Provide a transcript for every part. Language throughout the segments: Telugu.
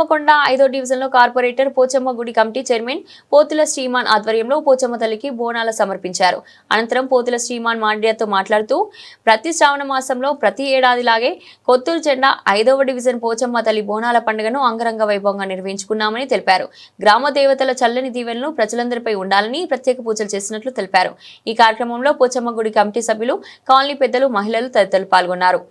హనుమకొండ ఐదో డివిజన్లో కార్పొరేటర్ పోచమ్మ గుడి కమిటీ చైర్మన్ పోతుల శ్రీమాన్ ఆధ్వర్యంలో పోచమ్మ తల్లికి బోనాల సమర్పించారు. అనంతరం పోతుల శ్రీమాన్ మాండ్యాతో మాట్లాడుతూ ప్రతి శ్రావణ మాసంలో ప్రతి ఏడాదిలాగే కొత్తూరు జెండా ఐదవ డివిజన్ పోచమ్మ తల్లి బోనాల పండుగను అంగరంగ వైభవంగా నిర్వహించుకున్నామని తెలిపారు. గ్రామ దేవతల చల్లని దీవెనలు ప్రజలందరిపై ఉండాలని ప్రత్యేక పూజలు చేసినట్లు తెలిపారు. ఈ కార్యక్రమంలో పోచమ్మ గుడి కమిటీ సభ్యులు కాలనీ పెద్దలు మహిళలు తదితరులు పాల్గొన్నారు.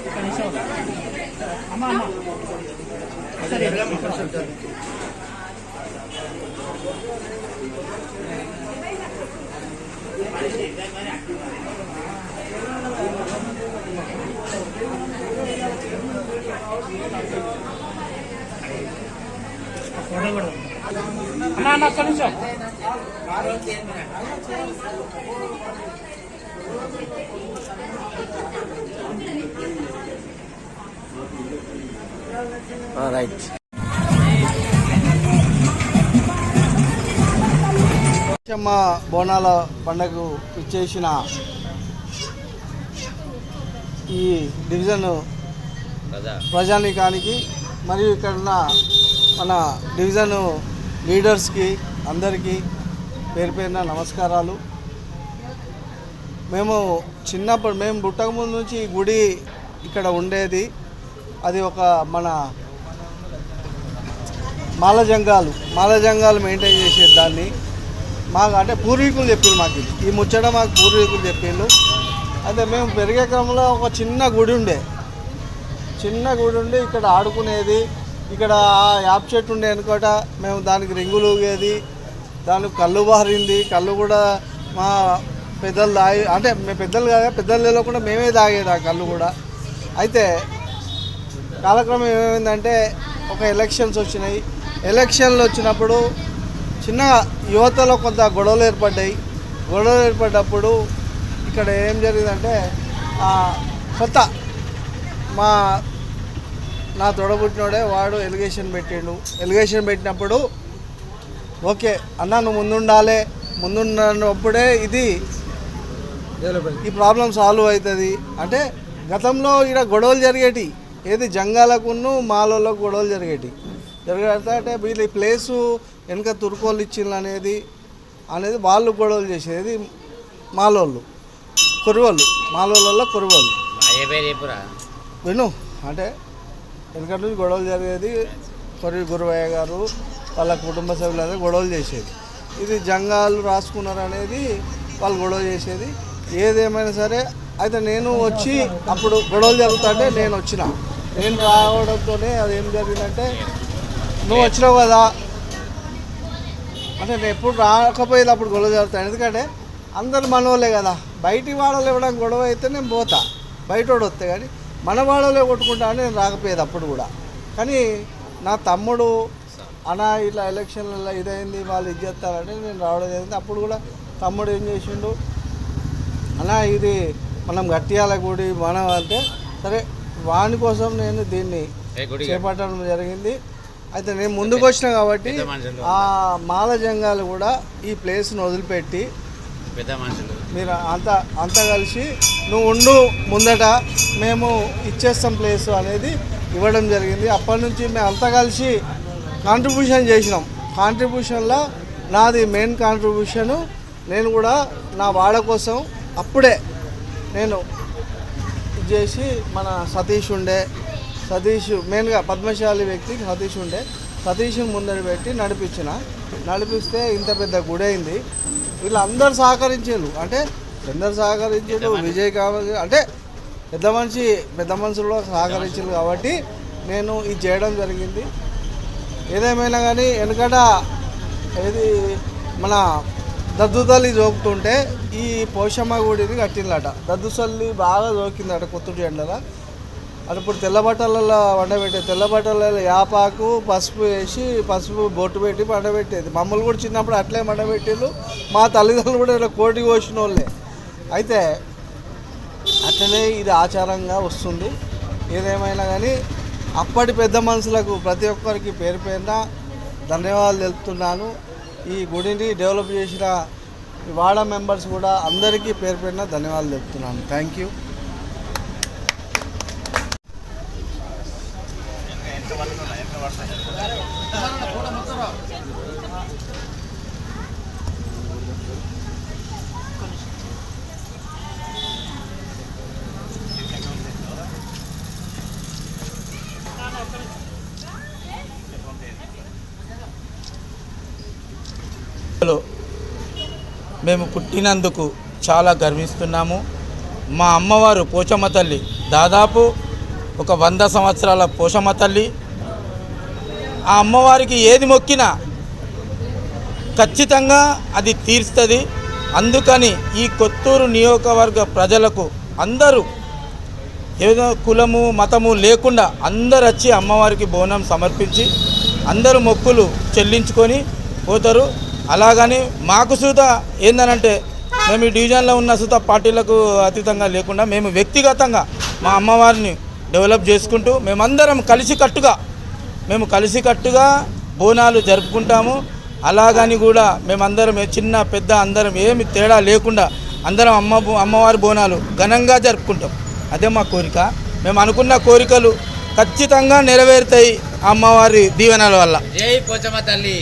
Kita nyesel, ama-ama. Masa dia bilang, masa dia bilang. అన్న అన్న ఒక్క నిమిషం రైట్ చెమ్మ బోనాల పండగకు ఇచ్చేసిన ఈ డివిజన్ ప్రజానీకానికి మరియు ఇక్కడ ఉన్న మన డివిజన్ లీడర్స్కి అందరికీ పేరు పేరున నమస్కారాలు. మేము చిన్నప్పుడు మేము పుట్టక ముందు నుంచి ఈ గుడి ఇక్కడ ఉండేది. అది ఒక మన మాలజంగాలు మాలజంగాలు మెయింటైన్ చేసేది దాన్ని. మాకు అంటే పూర్వీకులు చెప్పిండు మాకు ఈ ముచ్చట మాకు పూర్వీకులు చెప్పిండు అయితే మేము పెరిగే క్రమంలో ఒక చిన్న గుడి ఉండే. చిన్న గుడి ఉండి ఇక్కడ ఆడుకునేది. ఇక్కడ ఆ యాప్ చెట్టు ఉండే అనుకోట మేము దానికి రింగులు ఊగేది దానికి కళ్ళు బారింది. కళ్ళు కూడా మా పెద్దలు తాగి అంటే మేము పెద్దలు కాగా పెద్దలు లేకుండా మేమే తాగేది ఆ కళ్ళు కూడా. అయితే కాలక్రమం ఏమైందంటే ఒక ఎలక్షన్స్ వచ్చినాయి. ఎలక్షన్లు వచ్చినప్పుడు చిన్న యువతలో కొంత గొడవలు ఏర్పడ్డాయి. గొడవలు ఏర్పడ్డప్పుడు ఇక్కడ ఏం జరిగిందంటే ఆ, కొత్త మా నా తొడబుట్టినోడే వాడు ఎలిగేషన్ పెట్టిండు. ఎలిగేషన్ పెట్టినప్పుడు ఓకే అన్న నువ్వు ముందుండాలి ముందున్నప్పుడే ఇది ఈ ప్రాబ్లం సాల్వ్ అవుతుంది. అంటే గతంలో ఇక్కడ గొడవలు జరిగేటి ఏది జంగాలకును మాలలో గొడవలు జరిగేటి. జరగతా అంటే వీళ్ళు ఈ ప్లేసు వెనక తుర్కోళ్ళు ఇచ్చిండ్రు అనేది అనేది వాళ్ళు గొడవలు చేసేది మాలోళ్ళు కురువలు మాలోళ్ళలో కురువలు అయ్యే పేరు చెప్పురా? విను అంటే వెనకటి నుంచి గొడవలు జరిగేది కొరి గురువయ్య గారు వాళ్ళ కుటుంబ సభ్యులందరూ గొడవలు చేసేది. ఇది జంగాలు రాసుకున్నారు అనేది వాళ్ళు గొడవ చేసేది. ఏదేమైనా సరే అయితే నేను వచ్చి అప్పుడు గొడవలు జరుగుతుంటే నేను వచ్చిన. నేను రావడంతోనే అది ఏం జరిగిందంటే నువ్వు వచ్చినావు కదా. అంటే నేను ఎప్పుడు రాకపోయేది అప్పుడు గొడవ జరుగుతాను ఎందుకంటే అందరు మనోళ్ళే కదా. బయటి వాడలు ఇవ్వడం గొడవ అయితే నేను పోతా. బయట వాడు వస్తే కానీ మన వాళ్ళలో కొట్టుకుంటా అని నేను రాకపోయేది అప్పుడు కూడా. కానీ నా తమ్ముడు అనా ఇట్లా ఎలక్షన్లలో ఇదైంది వాళ్ళు ఇది చేస్తారంటే నేను రావడం జరిగింది. అప్పుడు కూడా తమ్ముడు ఏం చేసిండు? అన్నా ఇది మనం గట్టియాల గుడి మనం అంటే సరే వాని కోసం నేను దీన్ని చేపట్టడం జరిగింది. అయితే నేను ముందుకు వచ్చిన కాబట్టి. ఆ మాల జంగాలు కూడా ఈ ప్లేస్ను వదిలిపెట్టి పెద్ద మనుషులు. మీరు అంత అంతా కలిసి నువ్వు ఉండు ముందట మేము ఇచ్చేస్తాం ప్లేస్ అనేది ఇవ్వడం జరిగింది. అప్పటి నుంచి మేము అంతా కలిసి కాంట్రిబ్యూషన్ చేసినాం. కాంట్రిబ్యూషన్లో నాది మెయిన్ కాంట్రిబ్యూషను నేను కూడా నా వాడ కోసం అప్పుడే నేను ఇది చేసి మన సతీష్ ఉండే. సతీష్ మెయిన్గా పద్మశాలి వ్యక్తి సతీష్ ఉండే. సతీష్ని ముందర పెట్టి నడిపించిన. నడిపిస్తే ఇంత పెద్ద గుడి అయింది వీళ్ళందరూ సహకరించారు. అంటే అందరు సహకరించారు? విజయ్ కావాలి అంటే పెద్ద మనిషి పెద్ద మనుషులు కూడా సహకరించారు కాబట్టి నేను ఇది చేయడం జరిగింది. ఏదేమైనా కానీ వెనకట ఏది మన దద్దుతల్లి జోకుతుంటే ఈ పోషమ్మ గుడిని కట్టిందట. దద్దుసల్లి బాగా జోకిందట కొత్తూరు ఎండల అది ఇప్పుడు తెల్ల వండబెట్టేది తెల్లబట్టలలో యాపాకు పసుపు వేసి పసుపు బొట్టు పెట్టి వండబెట్టేది మమ్మల్ని కూడా చిన్నప్పుడు అట్లే వండబెట్టిళ్ళు మా తల్లిదండ్రులు కూడా ఇలా కోటి కోసిన వాళ్ళే అయితే అట్లనే ఇది ఆచారంగా వస్తుంది. ఏదేమైనా కానీ అప్పటి పెద్ద మనుషులకు ప్రతి ఒక్కరికి పేరు పేరున ధన్యవాదాలు తెలుపుతున్నాను. ఈ గుడిని డెవలప్ చేసిన ఈ వాడ మెంబర్స్ కూడా అందరికీ పేరు పేరున ధన్యవాదాలు తెలుపుతున్నాను. Thank you. మేము పుట్టినందుకు చాలా గర్విస్తున్నాము. మా అమ్మవారు పోచమ్మ తల్లి దాదాపు ఒక వంద సంవత్సరాల పోషమ్మ తల్లి. ఆ అమ్మవారికి ఏది మొక్కినా ఖచ్చితంగా అది తీరుస్తుంది. అందుకని ఈ కొత్తూరు నియోజకవర్గ ప్రజలకు అందరూ ఏదో కులము మతము లేకుండా అందరు వచ్చి అమ్మవారికి బోనం సమర్పించి అందరూ మొక్కులు చెల్లించుకొని పోతారు. అలాగని మాకు సూత ఏందనంటే మేము ఈ డివిజన్లో ఉన్న సూత పార్టీలకు అతీతంగా లేకుండా మేము వ్యక్తిగతంగా మా అమ్మవారిని డెవలప్ చేసుకుంటూ మేమందరం కలిసికట్టుగా మేము కలిసికట్టుగా బోనాలు జరుపుకుంటాము. అలాగని కూడా మేమందరం ఏ చిన్న పెద్ద అందరం ఏమి తేడా లేకుండా అందరం అమ్మ అమ్మవారి బోనాలు ఘనంగా జరుపుకుంటాం. అదే మా కోరిక. మేము అనుకున్న కోరికలు ఖచ్చితంగా నెరవేరుతాయి అమ్మవారి దీవెనల వల్ల. జై పోచమ్మ తల్లి.